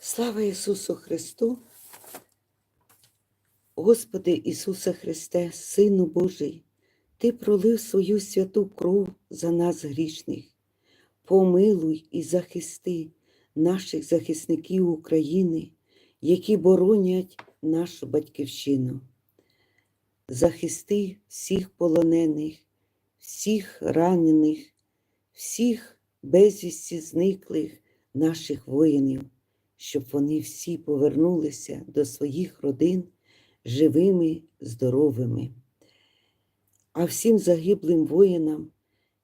Слава Ісусу Христу! Господи Ісусе Христе, Сину Божий, Ти пролив свою святу кров за нас грішних. Помилуй і захисти наших захисників України, які боронять нашу батьківщину. Захисти всіх полонених, всіх ранених, всіх безвісті зниклих наших воїнів щоб вони всі повернулися до своїх родин живими, здоровими. А всім загиблим воїнам,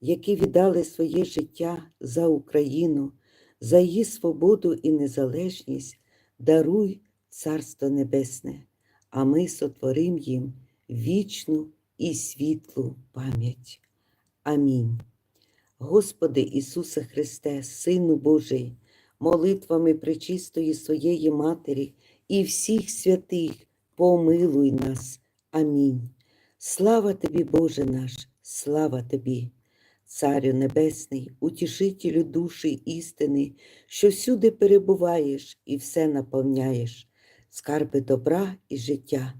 які віддали своє життя за Україну, за її свободу і незалежність, даруй Царство Небесне, а ми сотворим їм вічну і світлу пам'ять. Амінь. Господи Ісусе Христе, Сину Божий, молитвами пречистої своєї Матері і всіх святих, помилуй нас. Амінь. Слава тобі, Боже наш, слава тобі, Царю Небесний, утішителю душі істини, що всюди перебуваєш і все наповняєш, скарби добра і життя.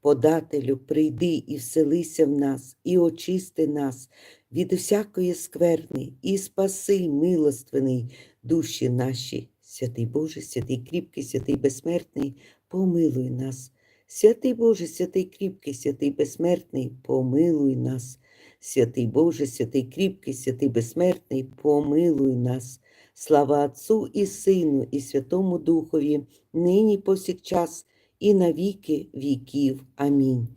Подателю, прийди і вселися в нас, і очисти нас від усякої скверни, і спаси, милостивний, душі наші, святий Боже, святий кріпкий, святий безсмертний, помилуй нас. Святий Боже, святий кріпкий, святий безсмертний, помилуй нас. Святий Боже, святий кріпкий, святий безсмертний, помилуй нас. Слава Отцу і Сину, і Святому Духові, нині повсякчас, і на віки віків. Амінь.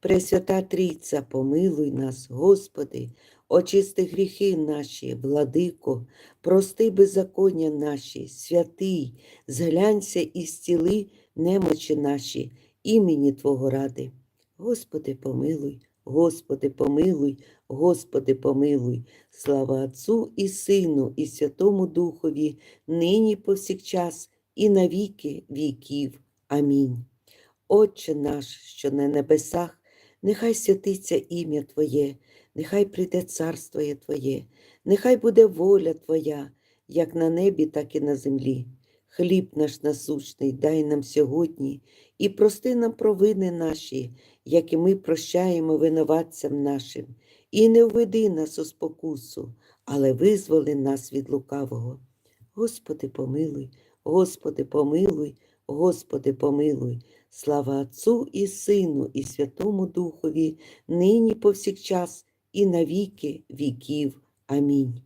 Пресвята Трійця, помилуй нас, Господи, очисти гріхи наші, владико, прости беззаконня наші, святий, зглянься і зціли немочі наші, імені Твого ради. Господи, помилуй, Господи, помилуй, Господи, помилуй, слава Отцу і Сину, і Святому Духові, нині повсякчас, і на віки віків. Амінь. Отче наш, що на небесах, нехай святиться ім'я Твоє, нехай прийде царство Твоє, нехай буде воля Твоя, як на небі, так і на землі. Хліб наш насущний дай нам сьогодні і прости нам провини наші, як і ми прощаємо винуватцям нашим, і не введи нас у спокусу, але визволи нас від лукавого. Господи, помилуй, Господи, помилуй, Господи, помилуй. Слава Отцу і Сину, і Святому Духові, нині повсякчас, і на віки віків. Амінь.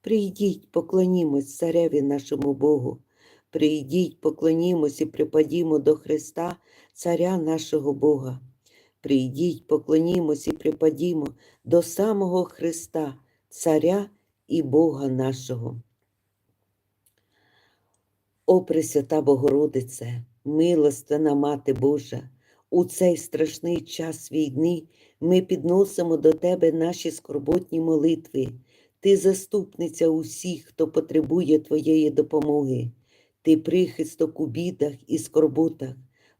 Прийдіть, поклонімось цареві нашому Богу. Прийдіть, поклонімось і припадімо до Христа, Царя нашого Бога. Прийдіть, поклонімось і припадімо до самого Христа, Царя і Бога нашого. О Пресвята Богородице, милостина Мати Божа, у цей страшний час війни ми підносимо до Тебе наші скорботні молитви. Ти заступниця усіх, хто потребує Твоєї допомоги. Ти прихисток у бідах і скорботах.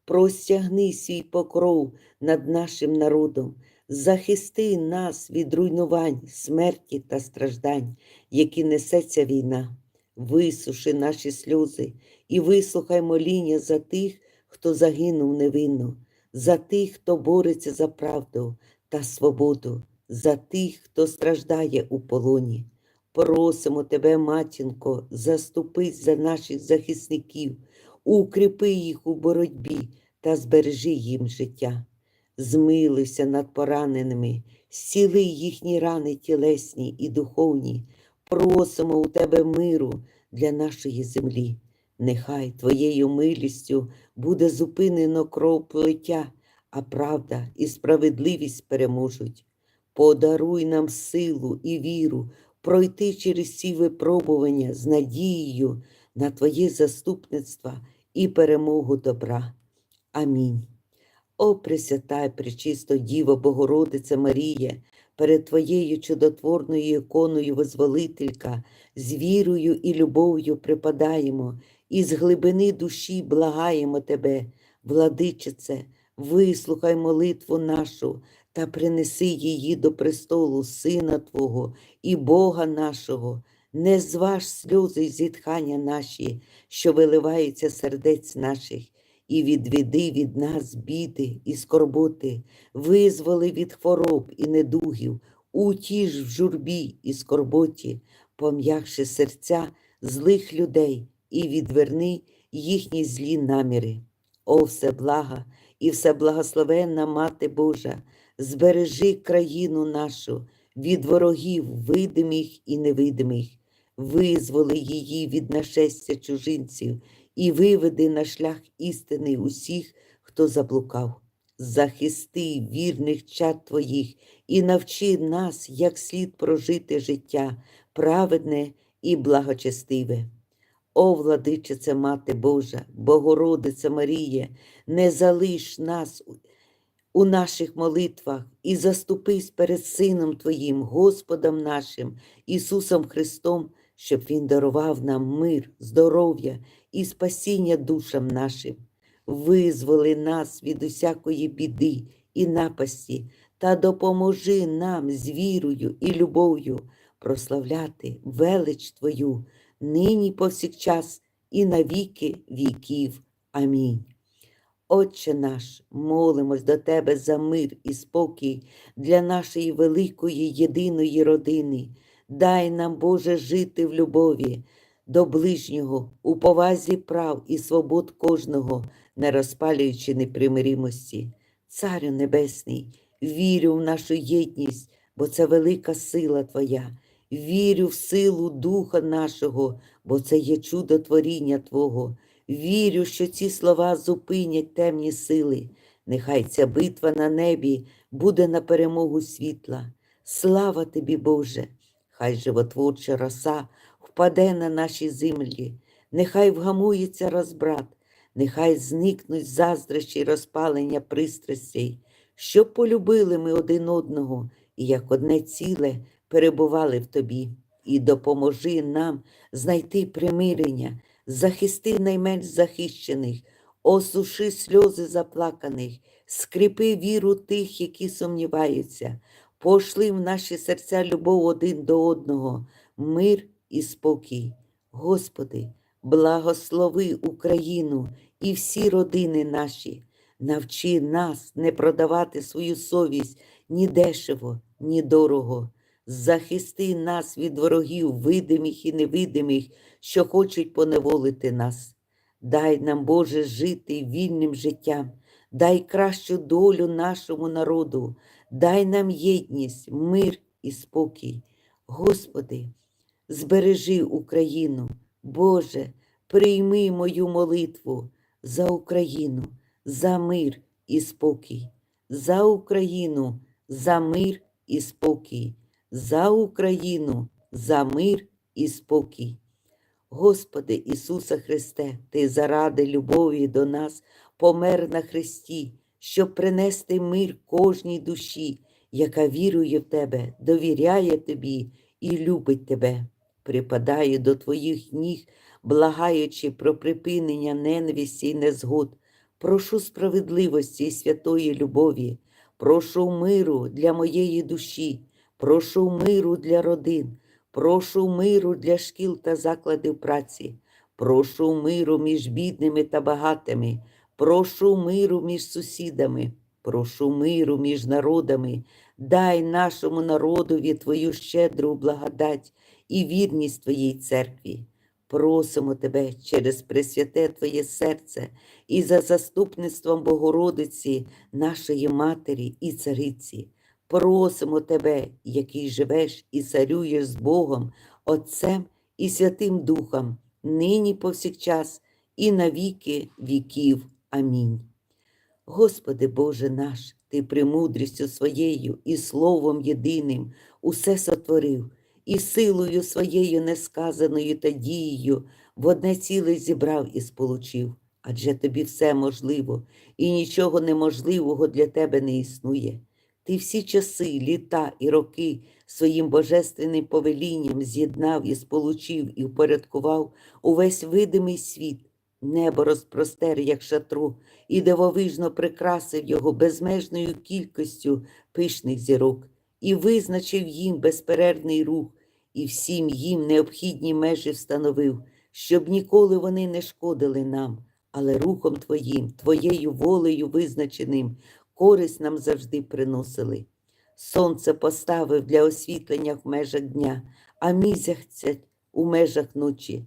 Простягни свій покров над нашим народом, захисти нас від руйнувань, смерті та страждань, які несеться війна. Висуши наші сльози і вислухай моління за тих, хто загинув невинно, за тих, хто бореться за правду та свободу, за тих, хто страждає у полоні. Просимо тебе, матінко, заступись за наших захисників, укріпи їх у боротьбі та збережи їм життя. Змилуйся над пораненими, зціли їхні рани тілесні і духовні. Просимо у тебе миру для нашої землі. Нехай Твоєю милістю буде зупинено кров плиття, а правда і справедливість переможуть. Подаруй нам силу і віру пройти через ці випробування з надією на Твоє заступництво і перемогу добра. Амінь. О Пресвята Пречисто Діво Богородице Марія, перед Твоєю чудотворною іконою Визволителька, з вірою і любов'ю припадаємо, і з глибини душі благаємо Тебе, владичице, вислухай молитву нашу та принеси її до престолу Сина Твого і Бога нашого, не зваж сльози й зітхання наші, що виливаються сердець наших, і відведи від нас біди і скорботи, визволи від хвороб і недугів, утіж в журбі і скорботі, пом'якши серця злих людей і відверни їхні злі наміри. О, всеблага і всеблагословенна Мати Божа, збережи країну нашу від ворогів видимих і невидимих, визволи її від нашестя чужинців і виведи на шлях істини усіх, хто заблукав. Захисти вірних чад Твоїх і навчи нас, як слід прожити життя, праведне і благочестиве. О, владичице Мати Божа, Богородице Маріє, не залиш нас у- наших молитвах і заступись перед Сином Твоїм, Господом нашим, Ісусом Христом, щоб Він дарував нам мир, здоров'я і спасіння душам нашим. Визволи нас від усякої біди і напасті та допоможи нам з вірою і любов'ю прославляти велич Твою, нині повсякчас і на віки віків. Амінь. Отче наш, молимось до Тебе за мир і спокій для нашої великої єдиної родини. Дай нам, Боже, жити в любові до ближнього, у повазі прав і свобод кожного, не розпалюючи непримиримості. Царю Небесний, вірю в нашу єдність, бо це велика сила Твоя. Вірю в силу Духа нашого, бо це є чудо творіння Твого. Вірю, що ці слова зупинять темні сили. Нехай ця битва на небі буде на перемогу світла. Слава тобі, Боже! Хай животворча роса впаде на наші землі, нехай вгамується розбрат, нехай зникнуть заздрощі й розпалення пристрастей, щоб полюбили ми один одного і як одне ціле перебували в тобі, і допоможи нам знайти примирення, захисти найменш захищених, осуши сльози заплаканих, скріпи віру тих, які сумніваються, пошли в наші серця любов один до одного, мир і спокій. Господи, благослови Україну і всі родини наші. Навчи нас не продавати свою совість ні дешево, ні дорого. Захисти нас від ворогів, видимих і невидимих, що хочуть поневолити нас. Дай нам, Боже, жити вільним життям, дай кращу долю нашому народу, дай нам єдність, мир і спокій. Господи, збережи Україну, Боже, прийми мою молитву за Україну, за мир і спокій, за Україну, за мир і спокій, за Україну, за мир і спокій. Господи Ісусе Христе, Ти заради любові до нас помер на Христі, щоб принести мир кожній душі, яка вірує в Тебе, довіряє Тобі і любить Тебе. Припадаю до Твоїх ніг, благаючи про припинення ненависті і незгод. Прошу справедливості і святої любові, прошу миру для моєї душі, прошу миру для родин. Прошу миру для шкіл та закладів праці, прошу миру між бідними та багатими, прошу миру між сусідами, прошу миру між народами, дай нашому народові Твою щедру благодать і вірність Твоїй церкві. Просимо Тебе через Пресвяте Твоє серце і за заступництвом Богородиці, нашої Матері і Цариці. Просимо Тебе, який живеш і царюєш з Богом, Отцем і Святим Духом, нині повсякчас і на віки віків. Амінь. Господи Боже наш, Ти премудрістю своєю і Словом єдиним усе сотворив, і силою своєю несказаною та дією в одне ціле зібрав і сполучив. Адже тобі все можливо, і нічого неможливого для тебе не існує. Ти всі часи, літа і роки своїм божественним повелінням з'єднав і сполучив і впорядкував увесь видимий світ, небо розпростер, як шатру, і дивовижно прикрасив його безмежною кількістю пишних зірок, і визначив їм безперервний рух, і всім їм необхідні межі встановив, щоб ніколи вони не шкодили нам, але рухом Твоїм, Твоєю волею визначеним, користь нам завжди приносили. Сонце поставив для освітлення в межах дня, а місяця у межах ночі.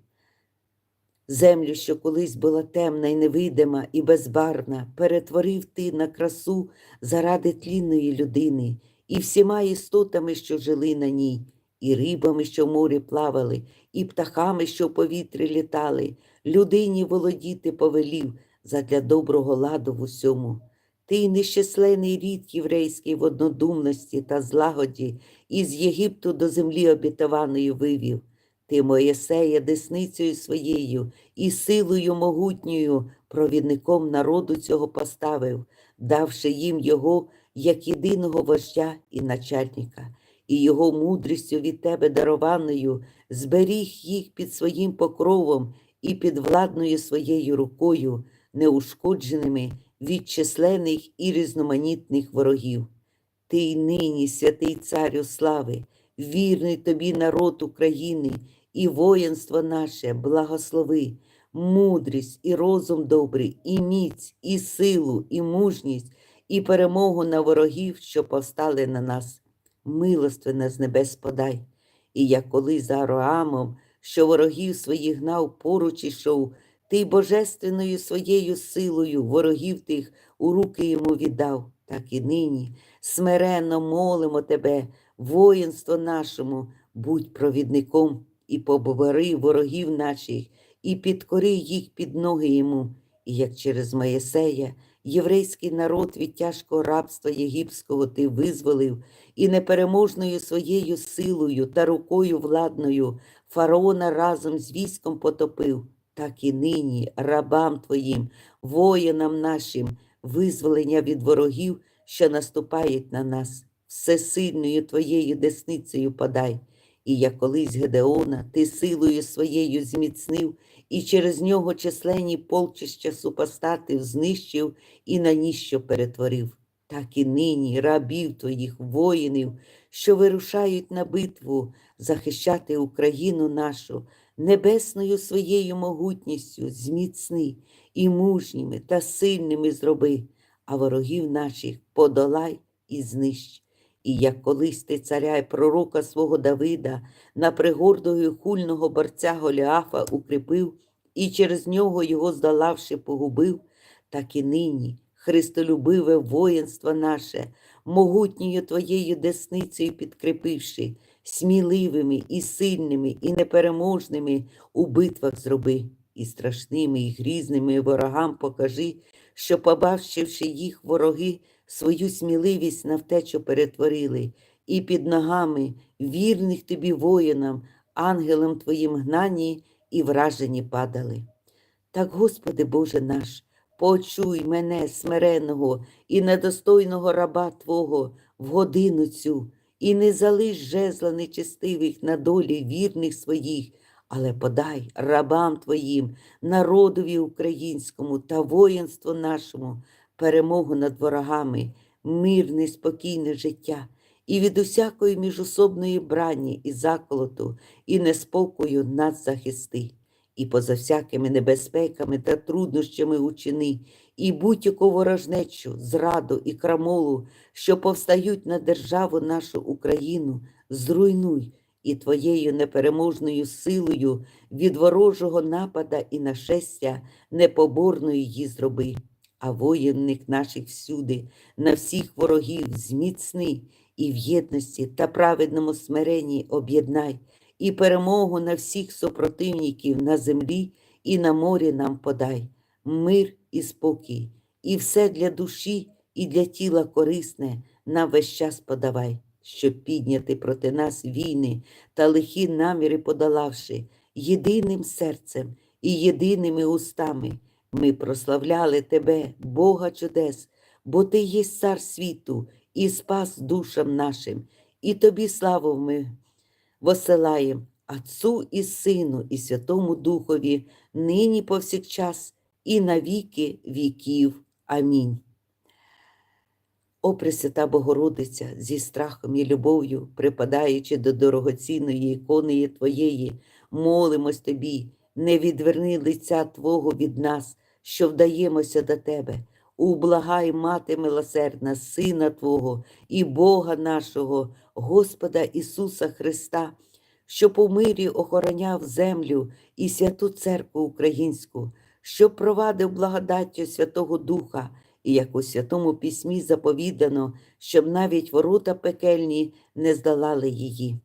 Землю, що колись була темна і невидима і безбарвна, перетворив ти на красу заради тлінної людини, і всіма істотами, що жили на ній, і рибами, що в морі плавали, і птахами, що в повітрі літали, людині володіти повелів задля доброго ладу в усьому. Ти нещасленний рід єврейський в однодумності та злагоді, із Єгипту до землі обітованої вивів. Ти Моєсея десницею своєю і силою могутньою провідником народу цього поставив, давши їм його як єдиного вождя і начальника, і його мудрістю від тебе дарованою зберіг їх під своїм покровом і під владною своєю рукою, неушкодженими від численних і різноманітних ворогів. Ти й нині, святий царю слави, вірний тобі народ України і воїнство наше, благослови, мудрість і розум добрий, і міць, і силу, і мужність, і перемогу на ворогів, що повстали на нас. Милостиве з небес подай. І як коли за Ароамом, що ворогів своїх гнав поруч ішов, ти божественною своєю силою ворогів тих у руки йому віддав, так і нині смиренно молимо тебе, воїнство нашому, будь провідником і побори ворогів наших, і підкори їх під ноги йому, і як через Моєсея єврейський народ від тяжкого рабства єгипського ти визволив, і непереможною своєю силою та рукою владною фараона разом з військом потопив, так і нині рабам твоїм, воїнам нашим, визволення від ворогів, що наступають на нас, всесильною твоєю десницею подай. І як колись Гедеона, ти силою своєю зміцнив, і через нього численні полчища супостатів знищив і на ніщо перетворив. Так і нині рабів твоїх воїнів, що вирушають на битву захищати Україну нашу, небесною своєю могутністю зміцни і мужніми та сильними зроби, а ворогів наших подолай і знищ. І як колись ти царя й пророка свого Давида на пригордою хульного борця Голіафа укріпив, і через нього його здолавши погубив, так і нині, Христолюбиве воїнство наше, могутньою твоєю десницею підкріпивши, сміливими і сильними, і непереможними у битвах зроби, і страшними, і грізними ворогам покажи, що, побачивши їх вороги, свою сміливість на втечу перетворили, і під ногами вірних тобі воїнам, ангелам твоїм гнані і вражені падали. Так, Господи Боже наш, почуй мене, смиреного і недостойного раба Твого в годину цю, і не залиш жезла нечестивих на долі вірних своїх, але подай рабам Твоїм, народові українському та воїнству нашому перемогу над ворогами, мирне, спокійне життя. І від усякої міжособної брані і заколоту, і неспокою нас захисти, і поза всякими небезпеками та труднощами учини, і будь-яку ворожнечу, зраду і крамолу, що повстають на державу нашу Україну, зруйнуй і твоєю непереможною силою від ворожого напада і нашестя непоборною її зроби. А воїнник наших всюди, на всіх ворогів зміцни і в єдності та праведному смиренні об'єднай, і перемогу на всіх супротивників на землі і на морі нам подай, мир і спокій, і все для душі і для тіла корисне нам весь час подавай, щоб підняти проти нас війни та лихі наміри подолавши, єдиним серцем і єдиними устами. Ми прославляли Тебе, Бога чудес, бо Ти є цар світу і спас душам нашим, і Тобі славу ми восилаєм Отцу і Сину, і Святому Духові, нині повсякчас, і на віки віків. Амінь. О Пресвята Богородиця, зі страхом і любов'ю, припадаючи до дорогоцінної ікони Твоєї, молимось Тобі, не відверни лиця Твого від нас, що вдаємося до Тебе. Ублагай, Мати милосердна, Сина Твого і Бога нашого, Господа Ісуса Христа, що по мирі охороняв землю і святу церкву українську, що провадив благодаттю Святого Духа, і як у Святому Письмі заповідано, щоб навіть ворота пекельні не здолали її.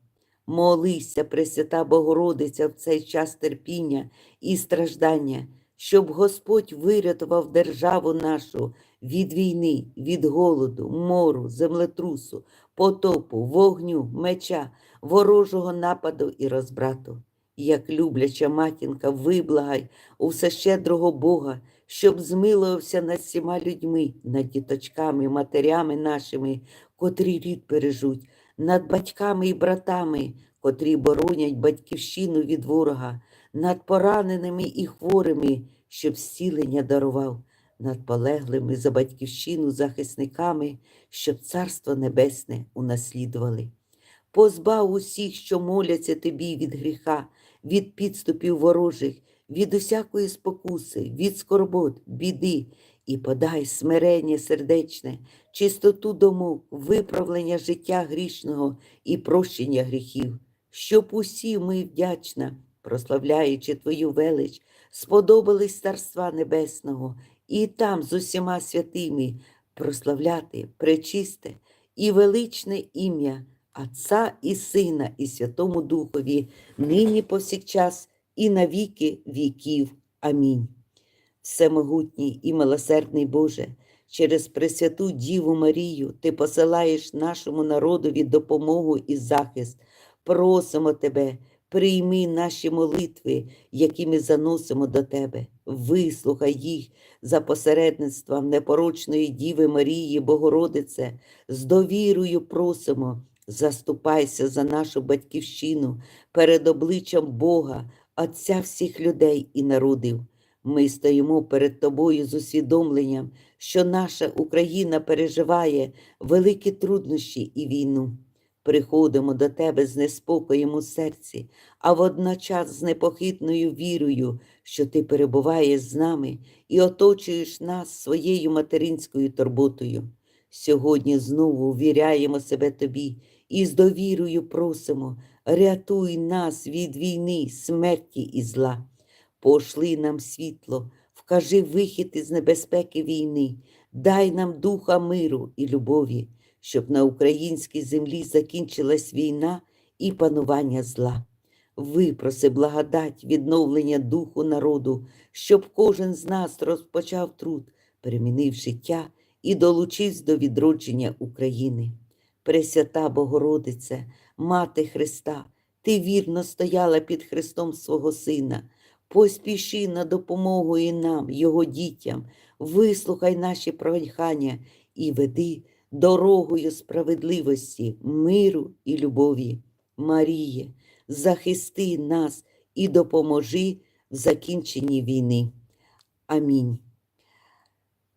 Молися, Пресвята Богородиця, в цей час терпіння і страждання, щоб Господь вирятував державу нашу від війни, від голоду, мору, землетрусу, потопу, вогню, меча, ворожого нападу і розбрату. Як любляча матінка, виблагай у всещедрого Бога, щоб змилувався над всіма людьми, над діточками, матерями нашими, котрі рід бережуть, над батьками і братами, котрі боронять батьківщину від ворога, над пораненими і хворими, щоб зцілення дарував, над полеглими за батьківщину захисниками, щоб Царство Небесне унаслідували. Позбав усіх, що моляться тобі від гріха, від підступів ворожих, від усякої спокуси, від скорбот, біди, і подай смирення сердечне, чистоту думок, виправлення життя грішного і прощення гріхів, щоб усі ми вдячна, прославляючи Твою велич, сподобались Царства Небесного, і там з усіма святими прославляти пречисте і величне ім'я Отця і Сина, і Святому Духові, нині повсякчас і на віки віків. Амінь. Всемогутній і милосердний Боже, через Пресвяту Діву Марію Ти посилаєш нашому народові допомогу і захист. Просимо Тебе, прийми наші молитви, які ми заносимо до Тебе. Вислухай їх за посередництвом непорочної Діви Марії, Богородице, з довірою просимо. Заступайся за нашу батьківщину перед обличчям Бога, Отця всіх людей і народів. Ми стоїмо перед Тобою з усвідомленням, що наша Україна переживає великі труднощі і війну. Приходимо до Тебе з неспокоєм у серці, а водночас з непохитною вірою, що Ти перебуваєш з нами і оточуєш нас своєю материнською турботою. Сьогодні знову ввіряємо себе Тобі і з довірою просимо, рятуй нас від війни, смерті і зла. Пошли нам світло, вкажи вихід із небезпеки війни, дай нам духа миру і любові, щоб на українській землі закінчилась війна і панування зла. Випроси благодать відновлення духу народу, щоб кожен з нас розпочав труд, перемінив життя і долучився до відродження України. Пресвята Богородице, Мати Христа, Ти вірно стояла під Христом свого Сина. Поспіши на допомогу і нам, Його дітям, вислухай наші прохання і веди дорогою справедливості, миру і любові. Маріє, захисти нас і допоможи в закінченні війни. Амінь.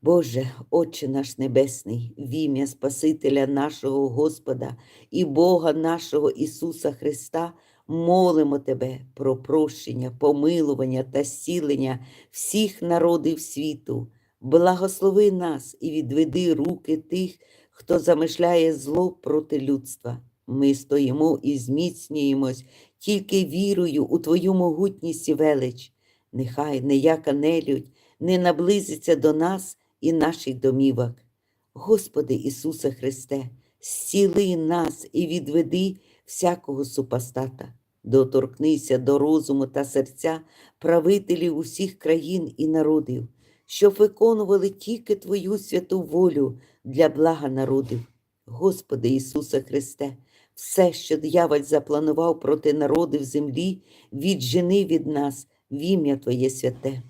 Боже, Отче наш Небесний, в ім'я Спасителя нашого Господа і Бога нашого Ісуса Христа, молимо Тебе про прощення, помилування та зцілення всіх народів світу. Благослови нас і відведи руки тих, хто замишляє зло проти людства. Ми стоїмо і зміцнюємось тільки вірою у Твою могутність і велич. Нехай ніяка нелюдь не наблизиться до нас і наших домівок. Господи Ісусе Христе, зціли нас і відведи всякого супостата. Доторкнися до розуму та серця правителів усіх країн і народів, щоб виконували тільки Твою святу волю для блага народів. Господи Ісусе Христе, все, що дьяволь запланував проти народів землі, віджени від нас в ім'я Твоє святе.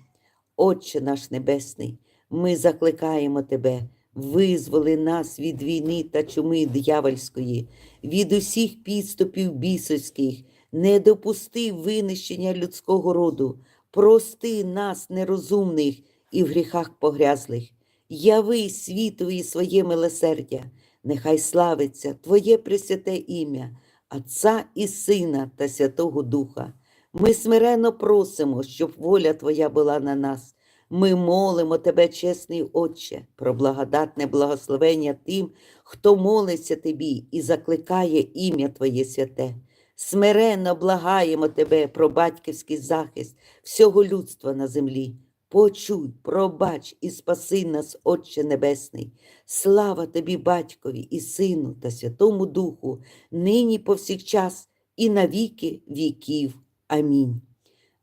Отче наш Небесний, ми закликаємо Тебе, визволи нас від війни та чуми диявольської, від усіх підступів бісовських, не допусти винищення людського роду, прости нас, нерозумних і в гріхах погрязлих. яви світові своє милосердя, нехай славиться Твоє пресвяте ім'я, Отця і Сина та Святого Духа. Ми смиренно просимо, щоб воля Твоя була на нас. Ми молимо Тебе, чесний Отче, про благодатне благословення тим, хто молиться Тобі і закликає ім'я Твоє святе. Смиренно благаємо Тебе про батьківський захист всього людства на землі. Почуй, пробач і спаси нас, Отче Небесний. Слава Тобі, Батькові і Сину та Святому Духу, нині повсякчас і на віки віків. Амінь.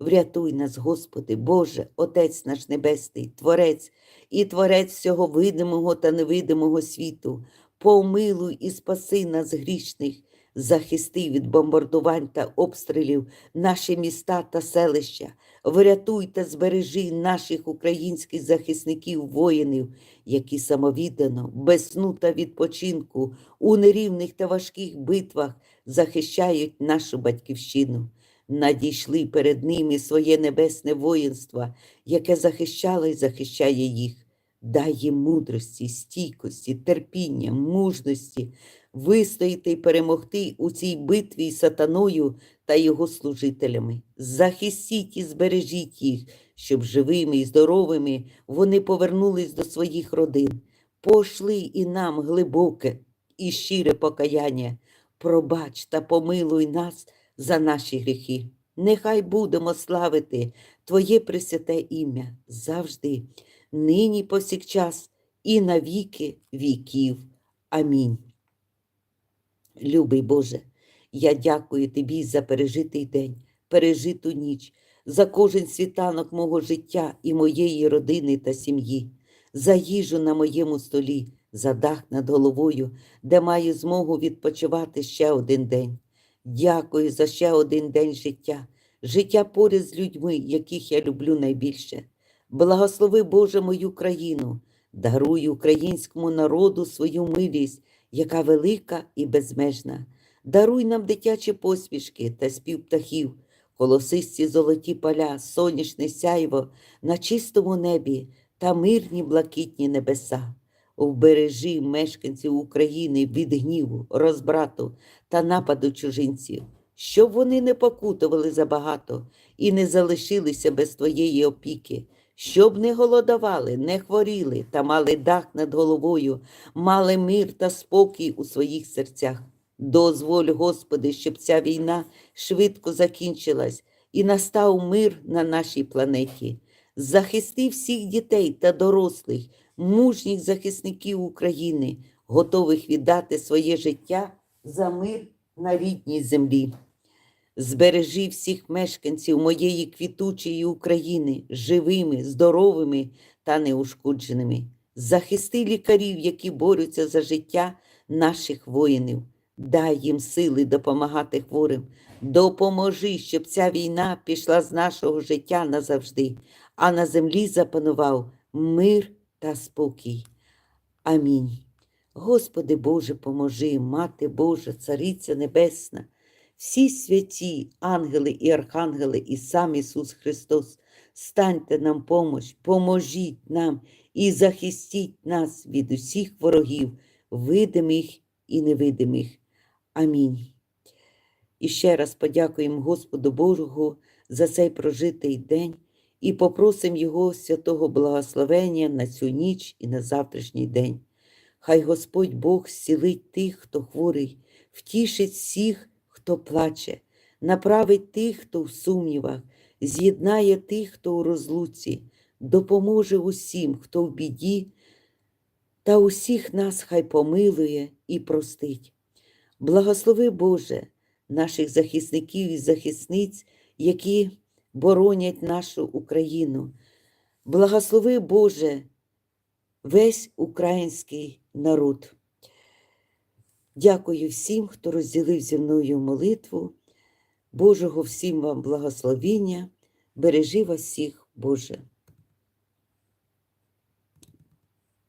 Врятуй нас, Господи, Боже, Отець наш Небесний, Творець і Творець всього видимого та невидимого світу, помилуй і спаси нас грішних, захисти від бомбардувань та обстрілів наші міста та селища, врятуй та збережи наших українських захисників, воїнів, які самовіддано, без сну та відпочинку, у нерівних та важких битвах захищають нашу батьківщину. Надійшли перед ними своє небесне воїнство, яке захищало і захищає їх. Дай їм мудрості, стійкості, терпіння, мужності, вистояти і перемогти у цій битві із сатаною та його служителями. Захистіть і збережіть їх, щоб живими і здоровими вони повернулись до своїх родин. Пошли і нам глибоке і щире покаяння. Пробач та помилуй нас за наші гріхи. Нехай будемо славити Твоє пресвяте ім'я завжди, нині повсякчас і на віки віків. Амінь. Любий Боже, я дякую Тобі за пережитий день, пережиту ніч, за кожен світанок мого життя і моєї родини та сім'ї, за їжу на моєму столі, за дах над головою, де маю змогу відпочивати ще один день. Дякую за ще один день життя, життя поряд з людьми, яких я люблю найбільше. Благослови Боже мою країну, даруй українському народу свою милість, яка велика і безмежна. Даруй нам дитячі посмішки та спів птахів, колосисті золоті поля, сонячне сяйво на чистому небі та мирні блакитні небеса. Вбережи мешканців України від гніву, розбрату та нападу чужинців, щоб вони не покутували забагато і не залишилися без твоєї опіки, щоб не голодували, не хворіли та мали дах над головою, мали мир та спокій у своїх серцях. Дозволь, Господи, щоб ця війна швидко закінчилась і настав мир на нашій планеті. Захисти всіх дітей та дорослих, мужніх захисників України, готових віддати своє життя за мир на рідній землі. Збережи всіх мешканців моєї квітучої України живими, здоровими та неушкодженими. Захисти лікарів, які борються за життя наших воїнів. Дай їм сили допомагати хворим. Допоможи, щоб ця війна пішла з нашого життя назавжди, а на землі запанував мир та спокій. Амінь. Господи Боже, поможи, Мати Божа, Цариця Небесна, всі святі, ангели і архангели, і сам Ісус Христос, станьте нам помощ, поможіть нам і захистіть нас від усіх ворогів, видимих і невидимих. Амінь. І ще раз подякуємо Господу Богу за цей прожитий день і попросимо Його святого благословення на цю ніч і на завтрашній день. Хай Господь Бог зцілить тих, хто хворий, втішить всіх, хто плаче, направить тих, хто в сумнівах, з'єднає тих, хто у розлуці, допоможе усім, хто в біді, та усіх нас хай помилує і простить. Благослови Боже наших захисників і захисниць, які боронять нашу Україну. Благослови Боже весь український народ. Дякую всім, хто розділив зі мною молитву. Божого всім вам благословіння. Бережи вас всіх, Боже.